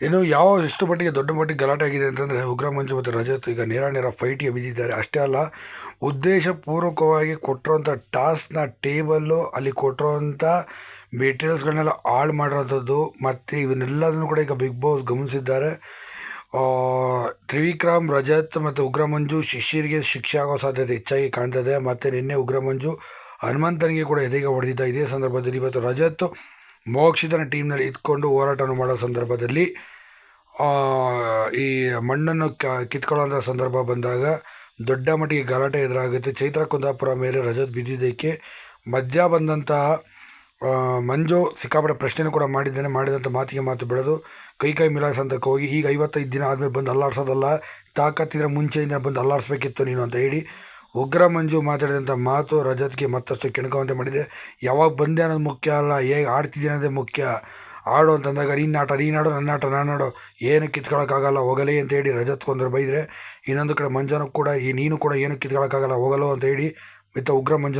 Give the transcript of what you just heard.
ಇನ್ನು ಯಾವ ಎಷ್ಟು ಮಟ್ಟಿಗೆ ದೊಡ್ಡ ಮಟ್ಟಿಗೆ ಗಲಾಟೆ ಆಗಿದೆ ಅಂತಂದರೆ ಉಗ್ರ ಮಂಜು ಮತ್ತು ರಜತ್ ಈಗ ನೇರ ನೇರ ಫೈಟಿಗೆ ಬಿದ್ದಿದ್ದಾರೆ. ಅಷ್ಟೇ ಅಲ್ಲ, ಉದ್ದೇಶಪೂರ್ವಕವಾಗಿ ಕೊಟ್ಟಿರೋಂಥ ಟಾಸ್ಕ್ನ ಟೇಬಲ್ಲು ಅಲ್ಲಿ ಕೊಟ್ಟಿರೋಂಥ ಮೆಟೀರಿಯಲ್ಸ್ಗಳನ್ನೆಲ್ಲ ಹಾಳು ಮಾಡಿರೋಂಥದ್ದು ಮತ್ತು ಇವನ್ನೆಲ್ಲದನ್ನು ಕೂಡ ಈಗ ಬಿಗ್ ಬಾಸ್ ಗಮನಿಸಿದ್ದಾರೆ. ತ್ರಿವಿಕ್ರಮ್, ರಜತ್ ಮತ್ತು ಉಗ್ರ ಮಂಜು ಶಿಷ್ಯರಿಗೆ ಶಿಕ್ಷೆ ಆಗೋ ಸಾಧ್ಯತೆ ಹೆಚ್ಚಾಗಿ ಕಾಣ್ತದೆ. ಮತ್ತು ನಿನ್ನೆ ಉಗ್ರ ಮಂಜು ಹನುಮಂತನಿಗೆ ಕೂಡ ಎದೆಗೆ ಹೊಡೆದಿದ್ದ. ಇದೇ ಸಂದರ್ಭದಲ್ಲಿ ಇವತ್ತು ರಜತ್ ಮೋಕ್ಷಿತನ ಟೀಮ್ನಲ್ಲಿ ಇದ್ಕೊಂಡು ಹೋರಾಟವನ್ನು ಮಾಡೋ ಸಂದರ್ಭದಲ್ಲಿ ಈ ಮಣ್ಣನ್ನು ಕ, ಕಿತ್ಕೊಳ್ಳೋಂಥ ಸಂದರ್ಭ ಬಂದಾಗ ದೊಡ್ಡ ಮಟ್ಟಿಗೆ ಗಲಾಟೆ ಎದುರಾಗುತ್ತೆ. ಚೈತ್ರ ಕುಂದಾಪುರ ಮೇಲೆ ರಜತ್ ಬಿದ್ದಿದ್ದಕ್ಕೆ ಮಧ್ಯ ಬಂದಂತಹ ಮಂಜು ಸಿಕ್ಕಾಪಟ್ಟೆ ಪ್ರಶ್ನೆನೂ ಕೂಡ ಮಾಡಿದ್ದೇನೆ, ಮಾಡಿದಂಥ ಮಾತಿಗೆ ಮಾತು ಬೆಳೆದು ಕೈ ಕೈ ಮಿಲಾಯಿಸಂತಕ್ಕೆ ಹೋಗಿ, ಈಗ ಐವತ್ತೈದು ದಿನ ಆದಮೇಲೆ ಬಂದು ಅಲ್ಲಾಡ್ಸೋದಲ್ಲ, ತಾಕತ್ತಿದ್ರೆ ಮುಂಚೆಯಿಂದ ಬಂದು ಅಲ್ಲಾಡಿಸ್ಬೇಕಿತ್ತು ನೀನು ಅಂತ ಹೇಳಿ ಉಗ್ರ ಮಂಜು ಮಾತಾಡಿದಂಥ ಮಾತು ರಜತ್ಗೆ ಮತ್ತಷ್ಟು ಕೆಣಕುವಂತೆ ಮಾಡಿದೆ. ಯಾವಾಗ ಬಂದೆ ಅನ್ನೋದು ಮುಖ್ಯ ಅಲ್ಲ, ಹೇಗೆ ಆಡ್ತಿದ್ದೀನಿ ಅನ್ನೋದೇ ಮುಖ್ಯ. ಆಡು ಅಂತಂದಾಗ ನೀನು ಆಟ ನೀನು ಆಡು ನನ್ನ ಆಟ ನಾನು ಆಡು. ಏನು ಕಿತ್ಕೊಳ್ಳೋಕ್ಕಾಗಲ್ಲ ಹೋಗಲಿ ಅಂತ ಹೇಳಿ ರಜತ್ ಕೊಂದರು ಬೈದರೆ, ಇನ್ನೊಂದು ಕಡೆ ಮಂಜನು ಕೂಡ, ಈ ನೀನು ಕೂಡ ಏನು ಕಿತ್ಕೊಳೋಕ್ಕಾಗಲ್ಲ, ಹೋಗಲು ಅಂತ ಹೇಳಿ ಮಿತ್ತ ಉಗ್ರ ಮಂಜನು